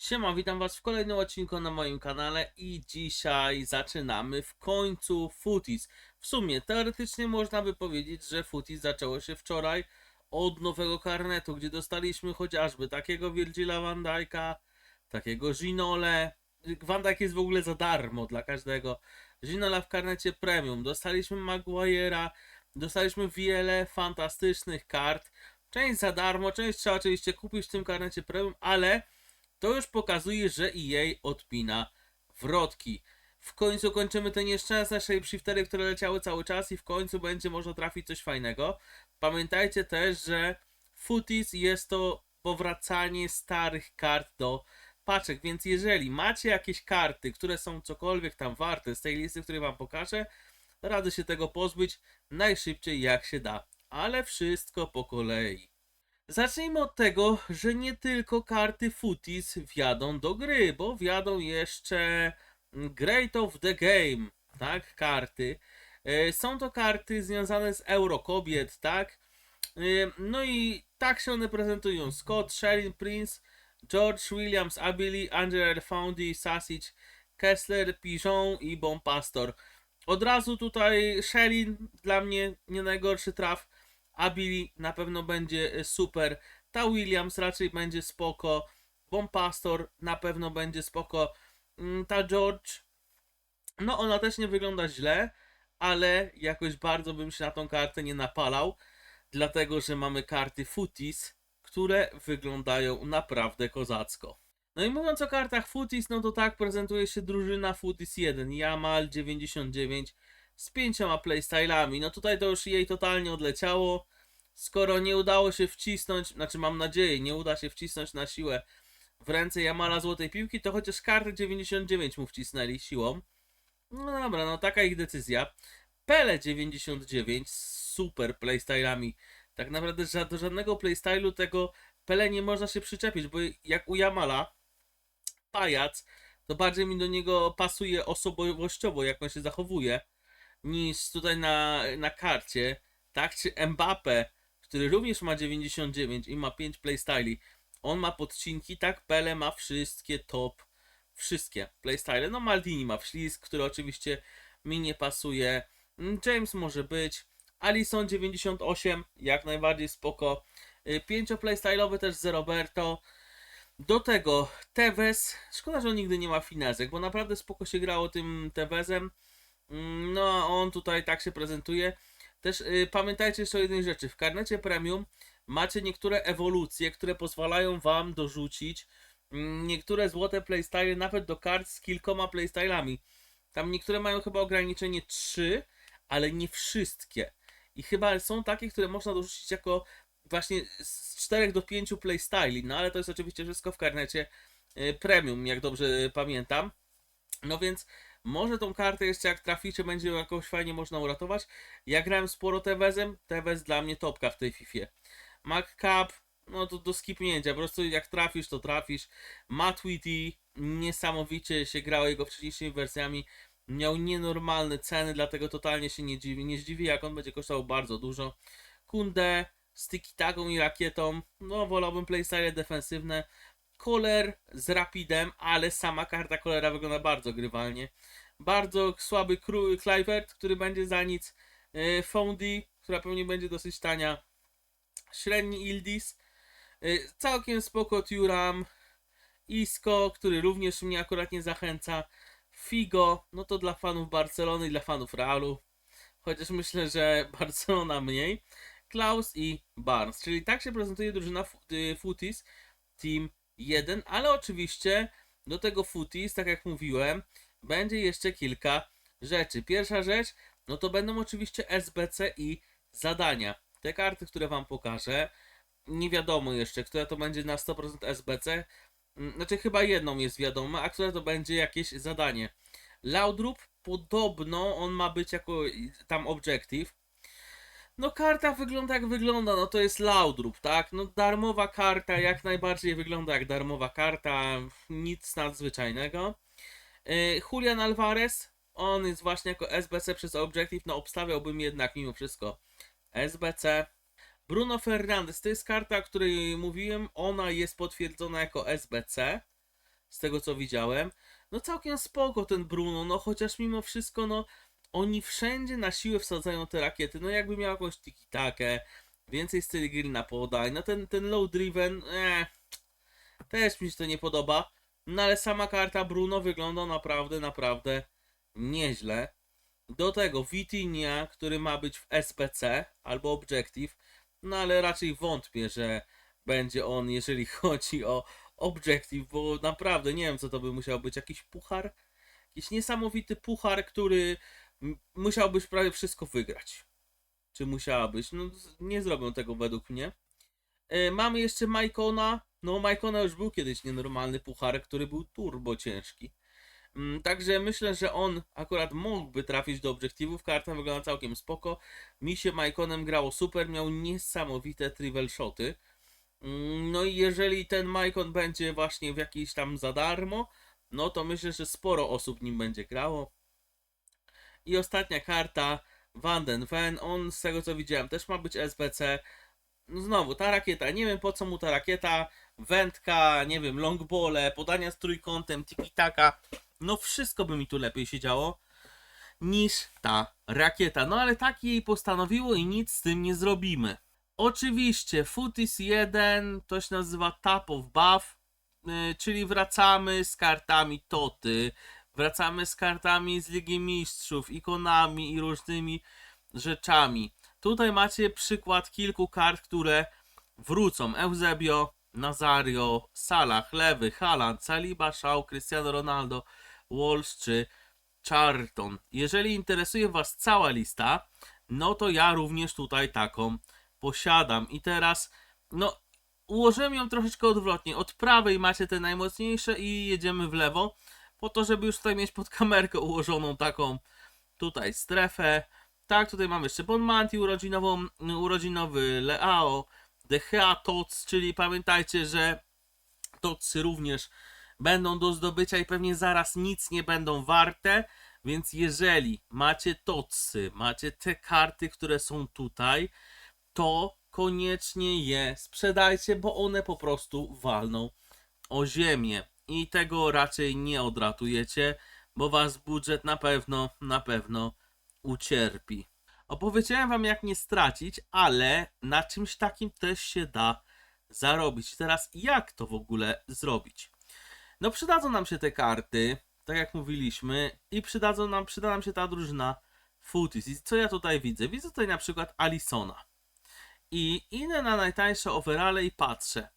Siema, witam was w kolejnym odcinku na moim kanale i dzisiaj zaczynamy w końcu Footies. W sumie, teoretycznie można by powiedzieć, że Footies zaczęło się wczoraj od nowego karnetu, gdzie dostaliśmy chociażby takiego Virgila van Dijk'a, takiego Ginole. Van Dijk jest w ogóle za darmo dla każdego. Ginola w karnecie premium. Dostaliśmy Maguire'a, dostaliśmy wiele fantastycznych kart. Część za darmo, część trzeba oczywiście kupić w tym karnecie premium, ale to już pokazuje, że EA odpina wrotki. W końcu kończymy te nieszczęsne shapeshiftery, które leciały cały czas i w końcu będzie można trafić coś fajnego. Pamiętajcie też, że Footies jest to powracanie starych kart do paczek, więc jeżeli macie jakieś karty, które są cokolwiek tam warte z tej listy, której wam pokażę, radzę się tego pozbyć najszybciej jak się da. Ale wszystko po kolei. Zacznijmy od tego, że nie tylko karty Footies wjadą do gry, bo wjadą jeszcze Great of the Game, tak, karty. E, Są to karty związane z Eurokobiet, tak. E, No i tak się one prezentują. Scott, Sherin, Prince, George Williams, Abili, Angela Foundy, Sausage, Kessler, Pigeon i Bon Pastor. Od razu tutaj Sherin dla mnie nie najgorszy traf. Abili na pewno będzie e, super. Ta Williams raczej będzie spoko. Bon na pewno będzie spoko. Mm, Ta George, no ona też nie wygląda źle, ale jakoś bardzo bym się na tą kartę nie napalał, dlatego że mamy karty Footies, które wyglądają naprawdę kozacko. No i mówiąc o kartach Footies, no to tak prezentuje się drużyna Footies 1, Yamal 99 z pięcioma playstylami. No tutaj to już jej totalnie odleciało. Skoro nie udało się wcisnąć, znaczy mam nadzieję, nie uda się wcisnąć na siłę w ręce Jamala złotej piłki, to chociaż kartę 99 mu wcisnęli siłą. No dobra, no taka ich decyzja. Pele 99 z super playstylami. Tak naprawdę do żadnego playstylu tego Pele nie można się przyczepić, bo jak u Jamala pajac, to bardziej mi do niego pasuje osobowościowo, jak on się zachowuje, niż tutaj na, na karcie, tak? Czy Mbappe, który również ma 99 i ma 5 playstyli, on ma podcinki, tak? Pele ma wszystkie top, wszystkie playstyle. No Maldini ma wślizg, który oczywiście mi nie pasuje. Mm, James może być. Alison 98, jak najbardziej spoko. 5 playstyle'owy też z Roberto. Do tego Tevez. Szkoda, że on nigdy nie ma finezek, bo naprawdę spoko się grało tym Tevezem. Mm, No, a on tutaj tak się prezentuje. Też y, pamiętajcie jeszcze o jednej rzeczy. W karnecie premium macie niektóre ewolucje, które pozwalają wam dorzucić mm, niektóre złote playstyle nawet do kart z kilkoma playstylami. Tam niektóre mają chyba ograniczenie 3, ale nie wszystkie. I chyba są takie, które można dorzucić jako właśnie z 4 do 5 playstyli. No ale to jest oczywiście wszystko w karnecie y, premium, jak dobrze pamiętam. No więc może tą kartę jeszcze jak traficie, będzie ją jakoś fajnie można uratować. Ja grałem sporo Tevez dla mnie topka w tej Fifie. MacCap, no to do skipnięcia, po prostu jak trafisz, to trafisz. Matt Whitty, niesamowicie się grało jego wcześniejszymi wersjami. Miał nienormalne ceny, dlatego totalnie się nie dziwi. Nie zdziwi, jak on będzie kosztował bardzo dużo. Kunde, z tiki-taką i rakietą, no wolałbym playstyle defensywne. Koler z Rapidem, ale sama karta Kolera wygląda bardzo grywalnie. Bardzo słaby Kluivert, który będzie za nic. Yy, Foundy, która pewnie będzie dosyć tania. Średni Ildis. Yy, całkiem spoko Turam. Isco, który również mnie akurat nie zachęca. Figo, no to dla fanów Barcelony i dla fanów Realu. Chociaż myślę, że Barcelona mniej. Klaus i Barnes. Czyli tak się prezentuje drużyna y, Footies Team 1, ale oczywiście do tego Footies, tak jak mówiłem, będzie jeszcze kilka rzeczy. Pierwsza rzecz, no to będą oczywiście SBC i zadania. Te karty, które Wam pokażę, nie wiadomo jeszcze, która to będzie na 100% SBC. Mm, Znaczy chyba jedną jest wiadoma, a która to będzie jakieś zadanie. Laudrup, podobno on ma być jako tam objective. No karta wygląda jak wygląda, no to jest Laudrup, tak? No darmowa karta jak najbardziej wygląda jak darmowa karta, nic nadzwyczajnego. Yy, Julian Alvarez, on jest właśnie jako SBC przez Objective, no obstawiałbym jednak mimo wszystko SBC. Bruno Fernandes, to jest karta, o której mówiłem, ona jest potwierdzona jako SBC. z tego co widziałem. No całkiem spoko ten Bruno, no chociaż mimo wszystko, no oni wszędzie na siłę wsadzają te rakiety, no jakby miał jakąś tiki-takę, więcej styli gry na podaj, no ten, ten low driven, eh, też mi się to nie podoba, no ale sama karta Bruno wygląda naprawdę, naprawdę nieźle. Do tego Vitinia, który ma być w SPC albo Objective, no ale raczej wątpię, że będzie on, jeżeli chodzi o Objective, bo naprawdę nie wiem, co to by musiał być. Jakiś puchar? Jakiś niesamowity puchar, który musiałbyś prawie wszystko wygrać. Czy musiałabyś? No, nie zrobią tego według mnie. E, mamy jeszcze Majkona. No, Majkona już był kiedyś nienormalny puchar, który był turbo ciężki. Mm, Także myślę, że on akurat mógłby trafić do obiektywów. Karta wygląda całkiem spoko. Mi się Majkonem grało super, miał niesamowite trivel shoty. Mm, No i jeżeli ten Majkon będzie właśnie w jakiejś tam za darmo, no to myślę, że sporo osób nim będzie grało. I ostatnia karta, Vanden Ven, on z tego co widziałem też ma być SBC. No Znowu, ta rakieta, nie wiem po co mu ta rakieta, wędka, nie wiem, longbole, podania z trójkątem, tiki-taka, no wszystko by mi tu lepiej się działo niż ta rakieta. No ale tak jej postanowiło i nic z tym nie zrobimy. Oczywiście, Footis 1 to się nazywa Tap of Buff, yy, czyli wracamy z kartami Toty, wracamy z kartami z Ligi Mistrzów, ikonami i różnymi rzeczami. Tutaj macie przykład kilku kart, które wrócą. Eusebio, Nazario, Salah, Lewy, Haaland, Saliba, Shaw, Cristiano Ronaldo, Walsh czy Charlton. Jeżeli interesuje Was cała lista, no to ja również tutaj taką posiadam. I teraz, no, ułożyłem ją troszeczkę odwrotnie. Od prawej macie te najmocniejsze i jedziemy w lewo, po to, żeby już tutaj mieć pod kamerkę ułożoną taką tutaj strefę. Tak, tutaj mamy jeszcze Bonmanti urodzinową, urodzinowy Leao, De Gea, Tots, czyli pamiętajcie, że Totsy również będą do zdobycia i pewnie zaraz nic nie będą warte, więc jeżeli macie Totsy, macie te karty, które są tutaj, to koniecznie je sprzedajcie, bo one po prostu walną o ziemię i tego raczej nie odratujecie, bo was budżet na pewno, na pewno ucierpi. Opowiedziałem wam jak nie stracić, ale na czymś takim też się da zarobić. Teraz jak to w ogóle zrobić? No przydadzą nam się te karty, tak jak mówiliśmy, i przydadzą nam, przyda nam się ta drużyna Footies. I co ja tutaj widzę? Widzę tutaj na przykład Alisona. I idę na najtańsze overale i patrzę.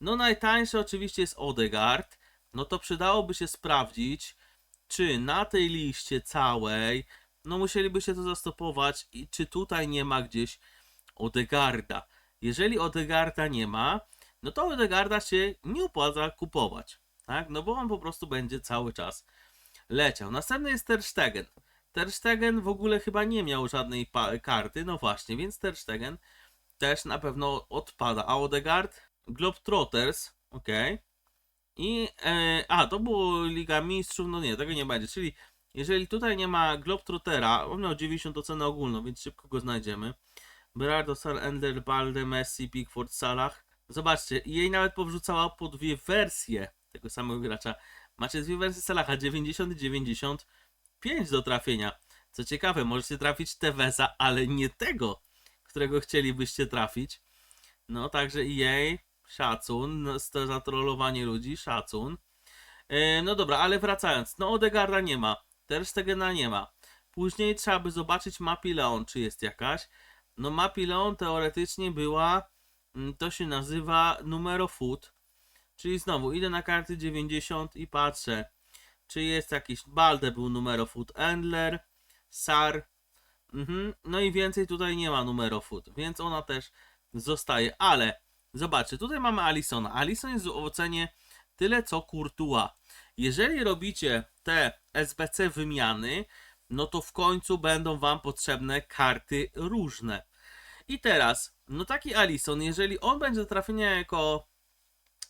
No najtańsze oczywiście jest Odegaard. No to przydałoby się sprawdzić, czy na tej liście całej, no musielibyście to zastopować i czy tutaj nie ma gdzieś Odegarda. Jeżeli Odegarda nie ma, no to Odegarda się nie opłaca kupować, tak? No bo on po prostu będzie cały czas leciał. Następny jest Ter Stegen. Ter Stegen w ogóle chyba nie miał żadnej karty, no właśnie, więc Ter Stegen też na pewno odpada. A Odegaard? Globetrotters, ok. I, e, a, to było Liga Mistrzów, no nie, tego nie będzie, czyli jeżeli tutaj nie ma Globetrottera, on miał 90 ocenę ogólną, więc szybko go znajdziemy. Berardo, Sal, Ender, Balde, Messi, Pickford, Salah. Zobaczcie, jej nawet powrzucała po dwie wersje tego samego gracza. Macie dwie wersje Salaha, 90 i 95 do trafienia. Co ciekawe, możecie trafić Teveza, ale nie tego, którego chcielibyście trafić. No, także jej szacun. No, za trollowanie ludzi, szacun. E, no dobra, ale wracając, no Odegarda nie ma, Ter Stegena nie ma. Później trzeba by zobaczyć Mapi Leon, czy jest jakaś. No Mapi Leon teoretycznie była, mm, to się nazywa numero foot, czyli znowu idę na karty 90 i patrzę, czy jest jakiś, Balde był numero foot, Endler, Sar, mhm. no i więcej tutaj nie ma numero foot, więc ona też zostaje, ale zobaczcie, tutaj mamy Alisona, Alison jest w ocenie tyle co Courtois. Jeżeli robicie te SBC wymiany, no to w końcu będą wam potrzebne karty różne. I teraz, no taki Alison, jeżeli on będzie do trafienia jako,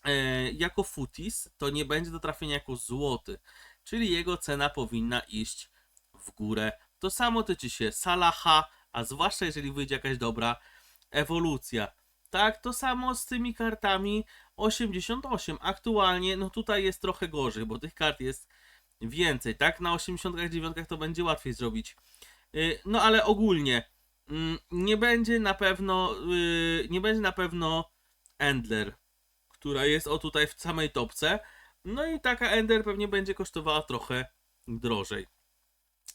e, jako futis, to nie będzie do trafienia jako złoty, czyli jego cena powinna iść w górę. To samo tyczy się Salaha, a zwłaszcza jeżeli wyjdzie jakaś dobra ewolucja. Tak, to samo z tymi kartami. 88. Aktualnie, no tutaj jest trochę gorzej, bo tych kart jest więcej, tak? Na 89 to będzie łatwiej zrobić. Y, No ale ogólnie mm, nie będzie na pewno y, nie będzie na pewno Endler, która jest o tutaj w samej topce. No i taka Ender pewnie będzie kosztowała trochę drożej.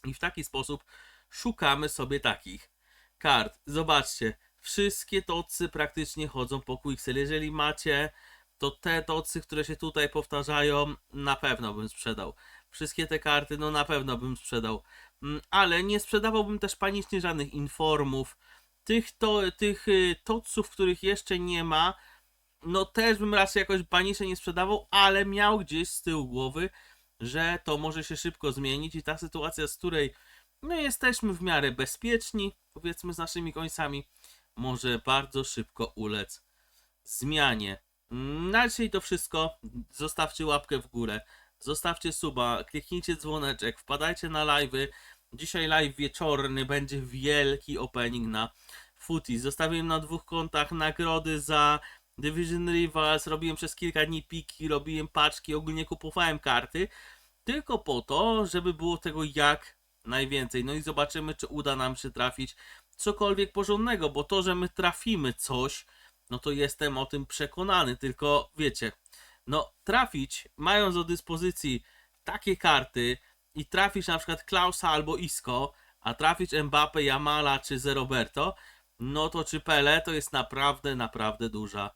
I w taki sposób szukamy sobie takich kart. Zobaczcie, wszystkie tocy praktycznie chodzą po Quixel. Jeżeli macie, to te tocy, które się tutaj powtarzają, na pewno bym sprzedał. Wszystkie te karty, no na pewno bym sprzedał. Mm, Ale nie sprzedawałbym też panicznie żadnych informów. Tych, to, tych y, toców, których jeszcze nie ma, no też bym raczej jakoś panicznie nie sprzedawał, ale miał gdzieś z tyłu głowy, że to może się szybko zmienić i ta sytuacja, z której no jesteśmy w miarę bezpieczni, powiedzmy z naszymi końcami, może bardzo szybko ulec zmianie. Na dzisiaj to wszystko. Zostawcie łapkę w górę, zostawcie suba, kliknijcie dzwoneczek, wpadajcie na live'y. Dzisiaj live wieczorny, będzie wielki opening na Footy. Zostawiłem na dwóch kontach nagrody za Division Rivals, robiłem przez kilka dni piki, robiłem paczki, ogólnie kupowałem karty, tylko po to, żeby było tego jak najwięcej. No i zobaczymy, czy uda nam się trafić cokolwiek porządnego, bo to, że my trafimy coś, no to jestem o tym przekonany, tylko wiecie, no trafić, mając do dyspozycji takie karty i trafić na przykład Klausa albo Isco, a trafić Mbappe, Jamala czy Zeroberto, no to czy Pele to jest naprawdę, naprawdę duża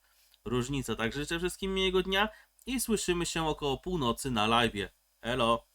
różnica. Także życzę wszystkim miłego dnia i słyszymy się około północy na live. Elo!